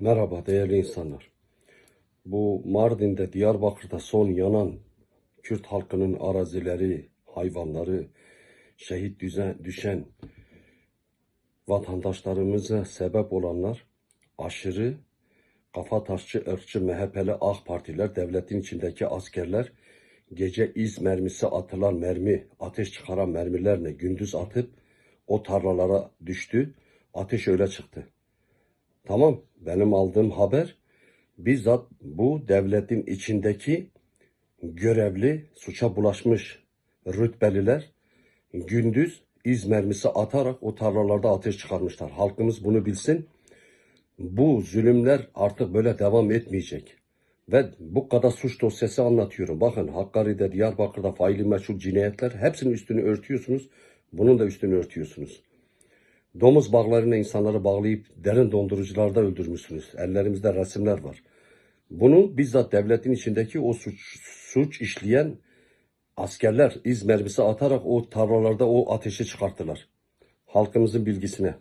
Merhaba değerli insanlar. Bu Mardin'de, Diyarbakır'da son yanan Kürt halkının arazileri, hayvanları, şehit düzen, düşen vatandaşlarımıza sebep olanlar aşırı kafa taşçı, ırkçı, MHP'li AK Partiler, devletin içindeki askerler gece iz mermisi atılan mermi, ateş çıkaran mermilerle gündüz atıp o tarlalara düştü. Ateş öyle çıktı. Tamam, benim aldığım haber bizzat bu devletin içindeki görevli suça bulaşmış rütbeliler gündüz iz mermisi atarak o tarlalarda ateş çıkarmışlar. Halkımız bunu bilsin. Bu zulümler artık böyle devam etmeyecek. Ve bu kadar suç dosyası anlatıyorum. Bakın Hakkari'de, Diyarbakır'da faili meçhul cinayetler hepsinin üstünü örtüyorsunuz. Bunun da üstünü örtüyorsunuz. Domuz bağlarına insanları bağlayıp derin dondurucularda öldürmüşsünüz. Ellerimizde resimler var. Bunu bizzat devletin içindeki o suç, suç işleyen askerler iz mermisi atarak o tarlalarda o ateşi çıkarttılar. Halkımızın bilgisine.